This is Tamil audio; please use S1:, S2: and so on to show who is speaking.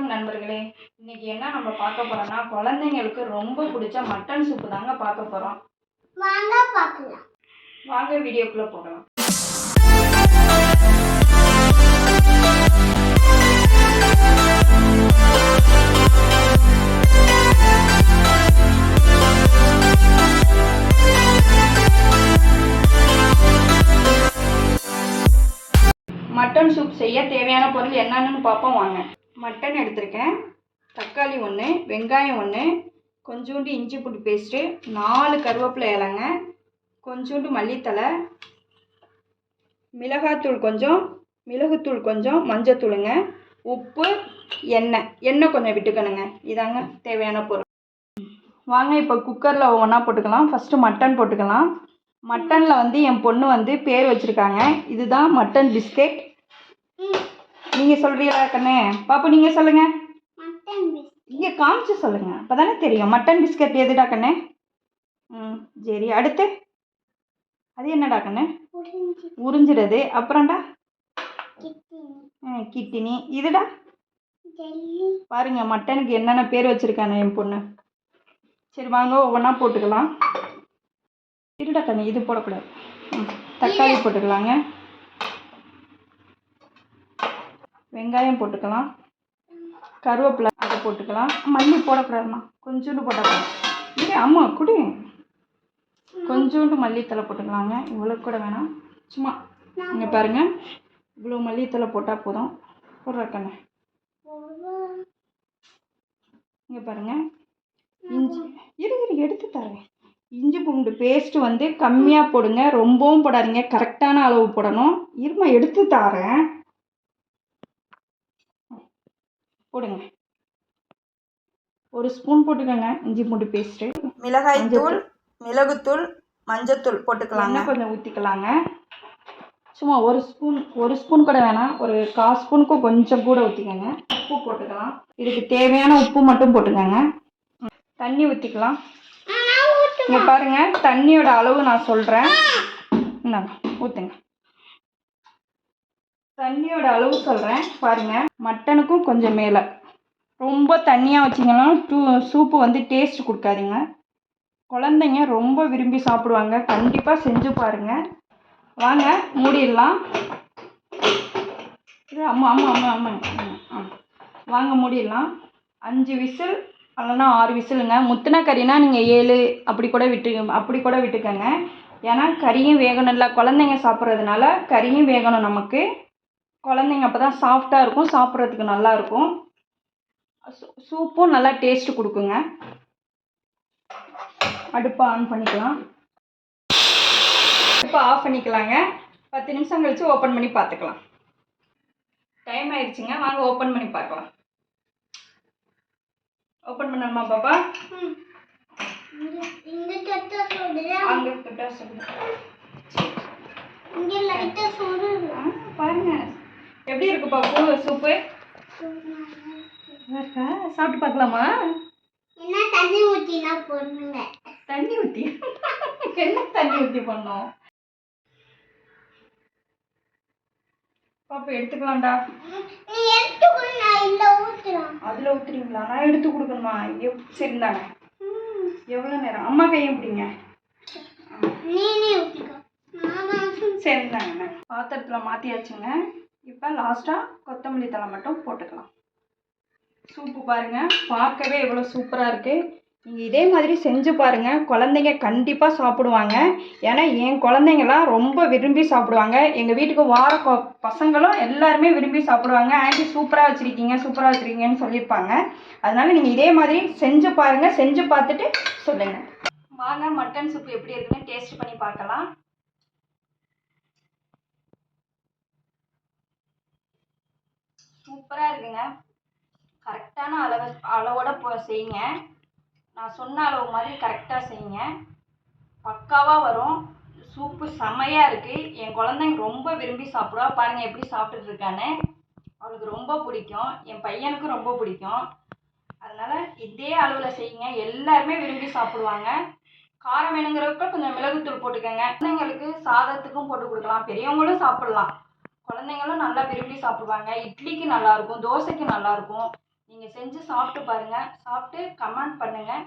S1: வணக்கம் நண்பர்களே. இன்னைக்கு என்ன நம்ம பார்க்க போறோம்னா குழந்தைங்களுக்கு ரொம்ப பிடிச்ச மட்டன் சூப்பு தாங்க பார்க்க போறோம்.
S2: வாங்க பார்க்கலாம்.
S1: வாங்க வீடியோக்குள்ள போகலாம். மட்டன் சூப் செய்ய தேவையான பொருள் என்னென்னு பார்ப்போம் வாங்க. மட்டன் எடுத்திருக்கேன். தக்காளி ஒன்று வெங்காயம் ஒன்று கொஞ்சோண்டு இஞ்சி பூண்டு பேஸ்ட்டு நாலு கருவேப்பிலை இலைங்க கொஞ்சோண்டு மல்லித்தலை மிளகாத்தூள் கொஞ்சம் மிளகுத்தூள் கொஞ்சம் மஞ்சத்தூளுங்க உப்பு எண்ணெய். எண்ணெய் கொஞ்சம் விட்டுக்கணுங்க. இதாங்க தேவையான பொருள். வாங்க இப்போ குக்கரில் ஒவ்வொன்றா போட்டுக்கலாம். ஃபஸ்ட்டு மட்டன் போட்டுக்கலாம். மட்டனில் வந்து என் பொண்ணு வந்து பேர் வச்சுருக்காங்க. இதுதான் மட்டன் பிஸ்கெட். நீங்கள் சொல்கிறீங்களா கண்ணே? பாப்பு
S2: மட்டன் பிஸ்கட்
S1: இங்கே காமிச்சு சொல்லுங்கள் அப்போ தானே தெரியும். மட்டன் பிஸ்கட் எதுடா கண்ணே? ம் சரி. அடுத்து? அது என்னடா கண்ணே? உறிஞ்சிறது. அப்புறம்டா?
S2: கிட்டினி.
S1: இதுடா? பாருங்க மட்டனுக்கு என்னென்ன பேர் வச்சுருக்கானே என் பொண்ணு. சரி வாங்க ஒவ்வொன்றா போட்டுக்கலாம். இருடா கண்ணு இது போடக்கூடாது. தக்காளி போட்டுக்கலாங்க. வெங்காயம் போட்டுக்கலாம். கருவேப்பிலை அதை போட்டுக்கலாம். மல்லி போடக்கூடாதும்மா. கொஞ்சோண்டு போட்டால் இல்லை அம்மா குடி. கொஞ்சோண்டு மல்லித்தலை போட்டுக்கலாங்க. இவ்வளோ கூட வேணாம். சும்மா இங்கே பாருங்கள் இவ்வளோ மல்லித்தலை போட்டால் போதும். போடுற கண்ணு. இங்கே பாருங்கள் இஞ்சி இரு இரு எடுத்து தரேன். இஞ்சி பூண்டு பேஸ்ட்டு வந்து கம்மியாக போடுங்க. ரொம்பவும் போடாதீங்க. கரெக்டான அளவு போடணும். இருமா எடுத்து தரேன். போடுங்க. ஒரு ஸ்பூன் போட்டுக்கோங்க. இஞ்சி பூண்டு பேஸ்ட்டு. மிளகாய் தூள் மிளகுத்தூள் மஞ்சத்தூள் போட்டுக்கலாங்க. கொஞ்சம் ஊற்றிக்கலாங்க சும்மா ஒரு ஸ்பூன் ஒரு ஸ்பூன் கூட வேணாம் ஒரு கால் ஸ்பூனுக்கும் கொஞ்சம் கூட ஊற்றிக்கோங்க உப்பு போட்டுக்கலாம். இதுக்கு தேவையான உப்பு மட்டும் போட்டுக்கோங்க. தண்ணி ஊற்றிக்கலாம் இங்கே பாருங்க தண்ணியோட அளவு நான் சொல்கிறேன் இந்தாங்க ஊற்றுங்க தண்ணியோட அளவு சொல்கிறேன் பாருங்கள் மட்டனுக்கும் கொஞ்சம் மேலே. ரொம்ப தண்ணியாக வச்சிங்கன்னா டூ சூப்பு வந்து டேஸ்ட் கொடுக்காதீங்க. குழந்தைங்க ரொம்ப விரும்பி சாப்பிடுவாங்க. கண்டிப்பாக செஞ்சு பாருங்க. வாங்க மூடிடலாம். இது ஆமாம் ஆமாம் ஆமாம் ஆ வாங்க மூடிடலாம். அஞ்சு விசில் இல்லைன்னா ஆறு விசிலுங்க. முத்தின கறினா நீங்கள் ஏழு அப்படி கூட விட்டு அப்படி கூட விட்டுக்கோங்க. ஏன்னா கறியும் வேகணும் இல்லை. குழந்தைங்க சாப்பிட்றதுனால கறியும் வேகணும் நமக்கு. குழந்தைங்க அப்போ தான் சாஃப்டாக இருக்கும் சாப்பிட்றதுக்கு நல்லா இருக்கும். சூ- சூப்பும் நல்லா டேஸ்ட் கொடுக்குங்க. அடுப்பை ஆன் பண்ணிக்கலாம். அடுப்பை ஆஃப் பண்ணிக்கலாங்க. பத்து நிமிஷம் கழிச்சு ஓப்பன் பண்ணி பார்த்துக்கலாம். டைம் ஆயிடுச்சுங்க. வாங்க ஓப்பன் பண்ணி பார்க்கலாம். ஓப்பன் பண்ணணுமா பாப்பா? அங்கே பாருங்க. எப்படி இருக்கு பாப்பு சூப்பு? இருக்கா? சாப்பிட்டு பார்க்கலாமா?
S2: என்ன தண்ணி ஊத்தினா போடுங்க.
S1: தண்ணி ஊற்றி என்ன தண்ணி ஊற்றி பண்ணோம்? பாப்பா எடுத்துக்கலாம்டா.
S2: நீ எடுத்துக்கோ நான் இல்ல ஊத்துறேன்.
S1: அதில் ஊற்றுறீங்களா நான் எடுத்து கொடுக்கணுமா? சரி இந்தாங்க. எவ்வளோ நேரம்? அம்மா கையும் பிடிங்க.
S2: நீனே ஊத்திக்கோ. மாமா
S1: சரி இந்தாங்க பாத்திரத்தில் மாற்றியாச்சுங்க இப்போ லாஸ்ட்டாக கொத்தமல்லி தழை மட்டும் போட்டுக்கலாம். சூப்பு பாருங்கள் பார்க்கவே எவ்வளோ சூப்பராக இருக்குது நீங்கள் இதே மாதிரி செஞ்சு பாருங்கள் குழந்தைங்க கண்டிப்பாக சாப்பிடுவாங்க. ஏன்னா என் குழந்தைங்களாம் ரொம்ப விரும்பி சாப்பிடுவாங்க. எங்கள் வீட்டுக்கு வார பசங்களும் எல்லாருமே விரும்பி சாப்பிடுவாங்க. ஆண்டி சூப்பராக வச்சுருக்கீங்க சூப்பராக வச்சுருக்கீங்கன்னு சொல்லியிருப்பாங்க. அதனால் நீங்கள் இதே மாதிரி செஞ்சு பாருங்கள் செஞ்சு பார்த்துட்டு சொல்லுங்கள் வாங்க மட்டன் சூப் எப்படி இருக்குன்னு டேஸ்ட் பண்ணி பார்க்கலாம் சூப்பராக இருக்குங்க. கரெக்டான அளவு அளவோட போ செய்யுங்க. நான் சொன்ன அளவு மாதிரி கரெக்டாக செய்யுங்க. பக்காவாக வரும். சூப்பு செமையாக இருக்குது என் குழந்தைங்க ரொம்ப விரும்பி சாப்பிடுவா. பாருங்கள் எப்படி சாப்பிட்டுட்டு இருக்கான்னு. அவளுக்கு ரொம்ப பிடிக்கும். என் பையனுக்கும் ரொம்ப பிடிக்கும். அதனால் இதே அளவில் செய்யுங்க. எல்லாருமே விரும்பி சாப்பிடுவாங்க. காரம் வேணுங்கிறப்ப கொஞ்சம் மிளகுத்தூள் போட்டுக்கோங்க. குழந்தைங்களுக்கு சாதத்துக்கும் போட்டு கொடுக்கலாம். பெரியவங்களும் சாப்பிட்லாம். குழந்தைங்களும் நல்லா விரும்பி சாப்பிடுவாங்க. இட்லிக்கு நல்லாயிருக்கும் தோசைக்கு நல்லாயிருக்கும். நீங்கள் செஞ்சு சாப்பிட்டு பாருங்கள் சாப்பிட்டு கமெண்ட் பண்ணுங்கள்